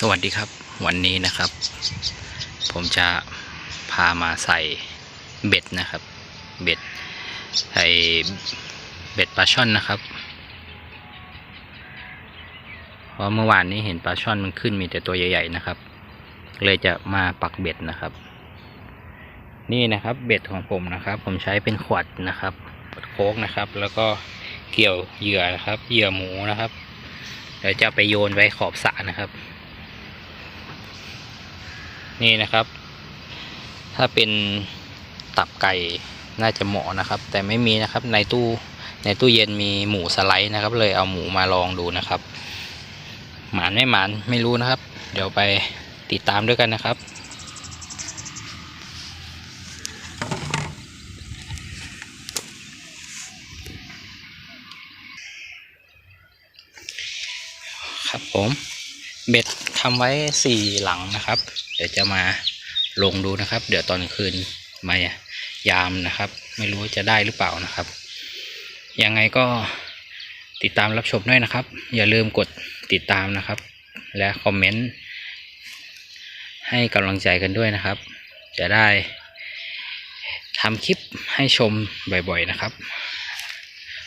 สวัสดีครับวันนี้นะครับ ผมจะพามาใส่เบ็ดนะครับ เบ็ดใส่เบ็ดปลาช่อนนะครับเพราะเมื่อวานนี้เห็นปลาช่อนมันขึ้นมีแต่ตัวใหญ่ ๆนะครับ เลยจะมาปักเบ็ดนะครับ นี่นะครับเบ็ดของผมนะครับ ผมใช้เป็นขวดนะครับขวดโค้กนะครับ แล้วก็เกี่ยวเหยื่อนะครับ เหยื่อหมูนะครับเดี๋ยวจะไปโยนไว้ขอบสระนะครับ นี่นะครับ ถ้าเป็นตับไก่น่าจะเหมาะนะครับ แต่ไม่มีนะครับในตู้ในตู้เย็นมีหมูสไลด์นะครับ เลยเอาหมูมาลองดูนะครับ หมานไม่หมานไม่รู้นะครับ เดี๋ยวไปติดตามด้วยกันนะครับครับผมเบ็ดทำไว้สี่หลังนะครับ เดี๋ยวจะมาลงดูนะครับ เดี๋ยวตอนคืนมายามนะครับ ไม่รู้จะได้หรือเปล่านะครับ ยังไงก็ติดตามรับชมด้วยนะครับ อย่าลืมกดติดตามนะครับ และคอมเมนต์ให้กำลังใจกันด้วยนะครับ จะได้ทำคลิปให้ชมบ่อยๆนะครับ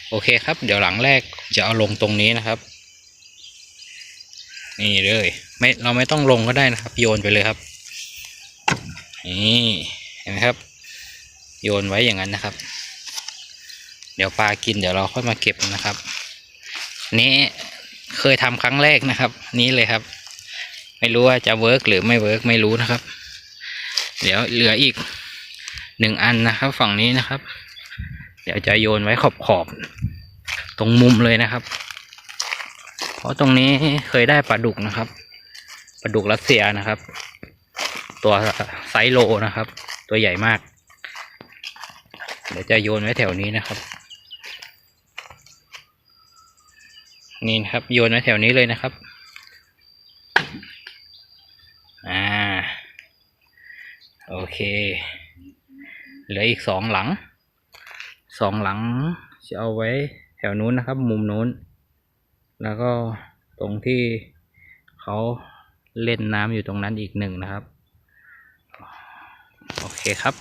โอเคครับ เดี๋ยวหลังแรกจะเอาลงตรงนี้นะครับ นี่เลยไม่เราไม่ต้องลงก็ได้นะครับ โยนไปเลยครับ นี่เห็นไหมครับ โยนไว้อย่างนั้นนะครับ เดี๋ยวปลากินเดี๋ยวเราค่อยมาเก็บนะครับ นี้เคยทำครั้งแรกนะครับ นี้เลยครับ ไม่รู้ว่าจะเวิร์กหรือไม่เวิร์กไม่รู้นะครับ เดี๋ยวเหลืออีกหนึ่งอันนะครับ ฝั่งนี้นะครับ เดี๋ยวจะโยนไว้ขอบขอบๆตรงมุมเลยนะครับ เพราะตรงนี้เคยได้ปลาดุกนะครับปลาดุกรัสเซียนะครับ ตัวไซโลนะครับ ตัวใหญ่มาก เดี๋ยวจะโยนไว้แถวนี้นะครับ นี่นะครับ โยนไว้แถวนี้เลยนะครับอ่าโอเค เหลืออีกสองหลังสองหลังจะเอาไว้แถวนู้นนะครับ มุมนู้น แล้วก็ตรงที่เขาเล่นน้ำอยู่ตรงนั้นอีกหนึ่งนะครับ โอเคครับ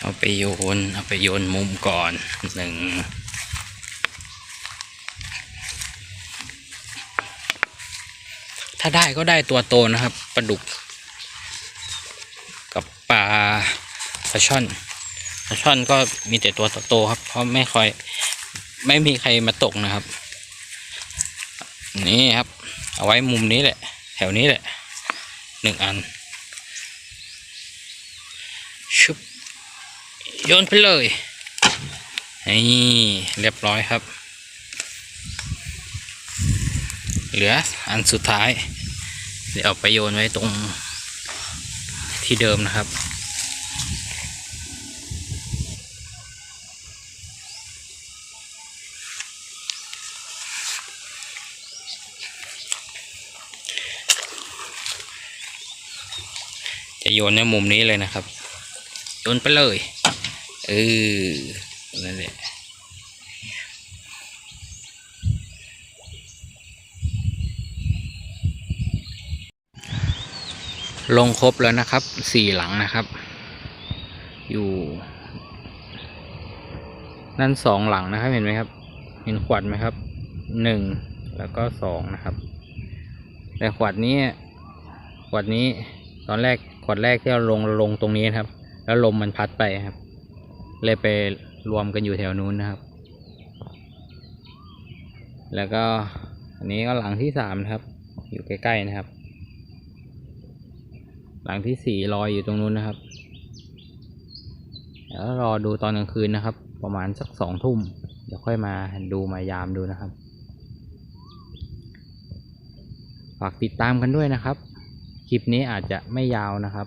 เอาไปโยน เอาไปโยนมุมก่อนหนึ่งาได้ก็ได้ตัวโตนะครับปลาดุก กับปลาปลาช่อนปลาช่อนก็มีแต่ตัวโตๆครับ เพราะไม่ค่อยไม่มีใครมาตกนะครับ นี่ครับ เอาไว้มุมนี้แหละ แถวนี้แหละหนึ่งอันชุบโยนไปเลยนี่เรียบร้อยครับ เหลืออันสุดท้าย เดี๋ยวเอาไปโยนไว้ตรงที่เดิมนะครับ จะโยนในมุมนี้เลยนะครับ โยนไปเลยเออนั่นแหละ ลงครบแล้วนะครับสี่หลังนะครับ อยู่ นั่นสองหลังนะครับเห็นไหมครับ เห็นขวดไหมครับหนึ่งแล้วก็สองนะครับ แต่ขวดนี้ขวดนี้ตอนแรกขวดแรกที่เราลงลงตรงนี้นะครับ แล้วลมมันพัดไปครับ เลยไปรวมกันอยู่แถวนู้นนะครับ แล้วก็อันนี้ก็หลังที่สามนะครับ อยู่ใกล้ๆนะครับ หลังที่สี่ลอยอยู่ตรงนู้นนะครับเดี๋ยวรอดูตอนกลางคืนนะครับ ประมาณสักสองทุ่มเดี๋ยวค่อยมาดูมายามดูนะครับฝากติดตามกันด้วยนะครับ คลิปนี้อาจจะไม่ยาวนะครับ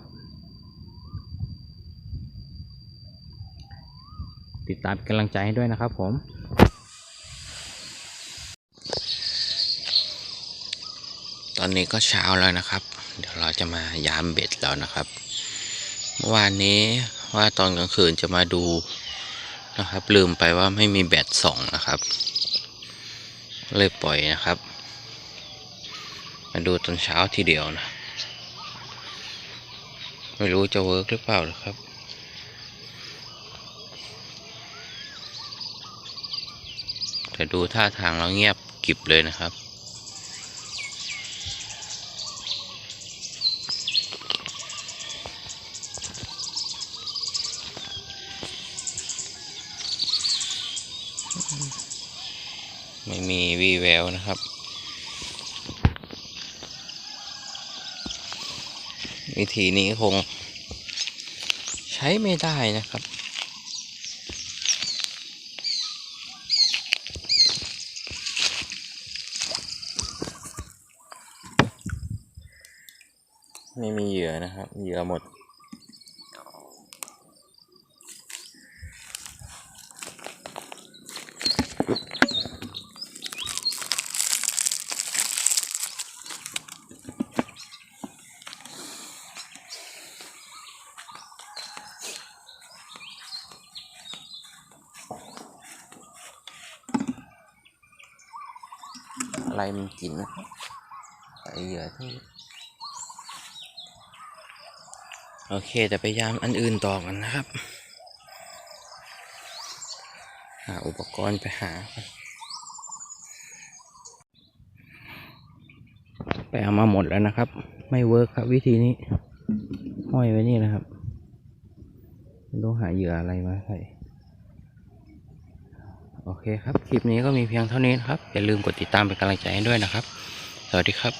ติดตามกำลังใจให้ด้วยนะครับผมตอนนี้ก็เช้าแล้วนะครับ เดี๋ยวเราจะมายามเบ็ดแล้วนะครับเมื่อวานนี้ว่าตอนกลางคืนจะมาดูนะครับ ลืมไปว่าไม่มีแบตสองนะครับ เลยปล่อยนะครับ มาดูตอนเช้าทีเดียวนะ ไม่รู้จะเวิร์กหรือเปล่านะครับแต่ดูท่าทางแล้วเงียบกิบเลยนะครับ วีแววนะครับ วิธีนี้คง ใช้ไม่ได้นะครับ ไม่มีเหยื่อนะครับ เหยื่อหมด อะไรมันกินนะครับใส่เหยื่อที่โอเคจะไปยามอันอื่นต่อกันนะครับ หาอุปกรณ์ไปหา ไปเอามาหมดแล้วนะครับ ไม่เวิร์กครับวิธีนี้ ห้อยไว้นี่นะครับไม่รู้หาเหยื่ออะไรมาใส่ โอเคครับ คลิปนี้ก็มีเพียงเท่านี้นะครับ อย่าลืมกดติดตามเป็นกำลังใจให้ด้วยนะครับ สวัสดีครับ